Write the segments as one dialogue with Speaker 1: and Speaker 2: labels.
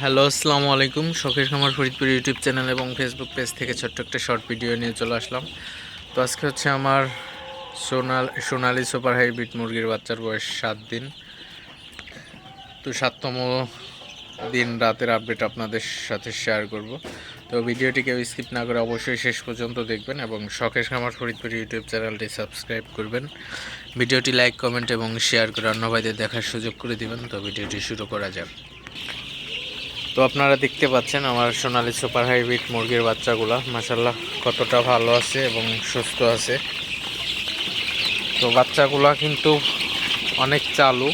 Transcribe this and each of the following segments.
Speaker 1: Hello, আসসালামু আলাইকুম। শখের খামার ফরিদপুর ইউটিউব চ্যানেল এবং ফেসবুক পেজ থেকে ছোট্ট একটা শর্ট ভিডিও নিয়ে চলে আসলাম। তো আজকে হচ্ছে আমার সোনাল, সোনালি সুপার হাইব্রিড মুরগির বাচ্চার বয়স সাত দিন। তো সাততম দিন রাতের আপডেট আপনাদের সাথে শেয়ার করব। তো ভিডিওটি কেউ স্কিপ না করে অবশ্যই শেষ পর্যন্ত দেখবেন এবং শখের খামার ফরিদপুর ইউটিউব চ্যানেলটি সাবস্ক্রাইব করবেন। ভিডিওটি লাইক কমেন্ট এবং শেয়ার করে অন্য ভাইদের দেখার সুযোগ করে দিবেন। তো ভিডিওটি শুরু করা যাক। তো আপনারা দেখতে পাচ্ছেন আমার সোনালি সুপার হাইব্রিড মুরগির বাচ্চাগুলা। মাসাল্লাহ কতটা ভালো আছে এবং সুস্থ আছে। তো বাচ্চাগুলা কিন্তু অনেক চালু।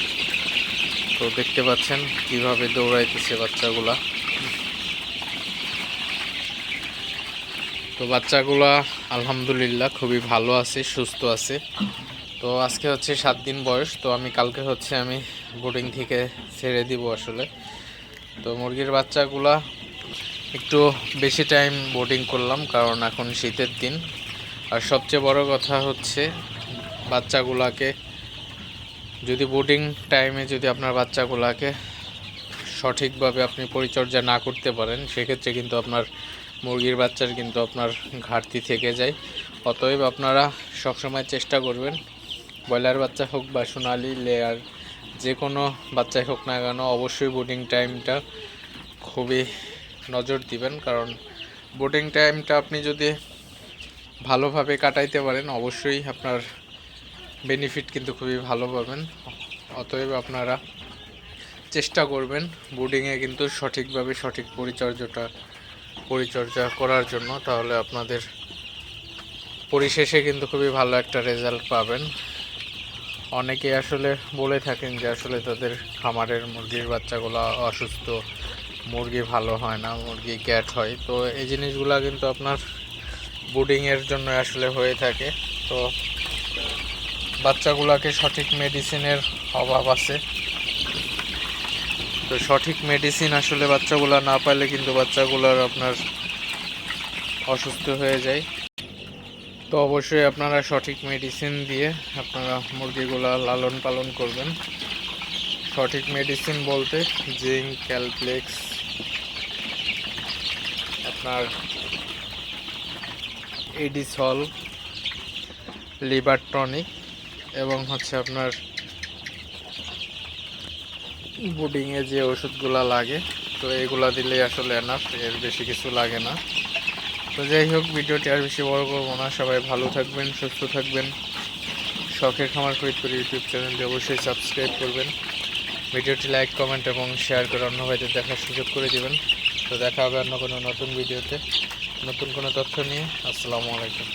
Speaker 1: তো দেখতে পাচ্ছেন কীভাবে দৌড়াইতেছে বাচ্চাগুলা। তো বাচ্চাগুলা আলহামদুলিল্লাহ খুবই ভালো আছে, সুস্থ আছে। তো আজকে হচ্ছে সাত দিন বয়স, তো আমি কালকে হচ্ছে আমি বোর্ডিং থেকে ছেড়ে দিব আসলে। তো মুরগির বাচ্চাগুলা একটু বেশি টাইম বোর্ডিং করলাম, কারণ এখন শীতের দিন। আর সবচেয়ে বড় কথা হচ্ছে বাচ্চাগুলাকে যদি বোর্ডিং টাইমে যদি আপনার বাচ্চাগুলাকে সঠিকভাবে আপনি পরিচর্যা না করতে পারেন, সেক্ষেত্রে কিন্তু আপনার মুরগির বাচ্চার কিন্তু আপনার ঘাটতি থেকে যায়। অতএব আপনারা সবসময় চেষ্টা করবেন, ব্রয়লার বাচ্চা হোক বা সোনালি লেয়ার যে কোনো বাচ্চাই হোক না কেন অবশ্যই বোর্ডিং টাইমটা খুবই নজর দিবেন, কারণ বোর্ডিং টাইমটা আপনি যদি ভালোভাবে কাটাইতে পারেন, অবশ্যই আপনার বেনিফিট কিন্তু খুবই ভালো পাবেন। অতএব আপনারা চেষ্টা করবেন বোর্ডিংয়ে কিন্তু সঠিকভাবে সঠিক পরিচর্যাটা, পরিচর্যা করার জন্য, তাহলে আপনাদের পরিশেষে কিন্তু খুবই ভালো একটা রেজাল্ট পাবেন। অনেকে আসলে বলে থাকেন যে আসলে তাদের খামারের মুরগির বাচ্চাগুলো অসুস্থ, মুরগি ভালো হয় না, মুরগি ক্যাট হয়। তো এই জিনিসগুলো কিন্তু আপনার বুডিংয়ের জন্য আসলে হয়ে থাকে। তো বাচ্চাগুলোকে সঠিক মেডিসিনের অভাব আছে। তো সঠিক মেডিসিন আসলে বাচ্চাগুলো না পাইলে কিন্তু বাচ্চাগুলোর আপনার অসুস্থ হয়ে যায়। তো অবশ্যই আপনারা সঠিক মেডিসিন দিয়ে আপনারা মুরগিগুলো লালন পালন করবেন। সঠিক মেডিসিন বলতে জিঙ্ক, ক্যালপ্লেক্স, আপনার এডিসল লিভার টনিক এবং হচ্ছে আপনার বুডিংয়ে যে ওষুধগুলো লাগে, তো এগুলা দিলেই আসলে এনাফ এর বেশি কিছু লাগে না। তো যাই হোক, ভিডিওটি আর বেশি বড় করব না। সবাই ভালো থাকবেন, সুস্থ থাকবেন। শখের খামার ফরিদপুর ইউটিউব চ্যানেলটি অবশ্যই সাবস্ক্রাইব করবেন। ভিডিওটি লাইক কমেন্ট এবং শেয়ার করে অন্য ভাইদের দেখার সুযোগ করে দেবেন। তো দেখা হবে অন্য কোনো নতুন ভিডিওতে। নতুন কোনো তথ্য নিয়ে। আসসালামু আলাইকুম।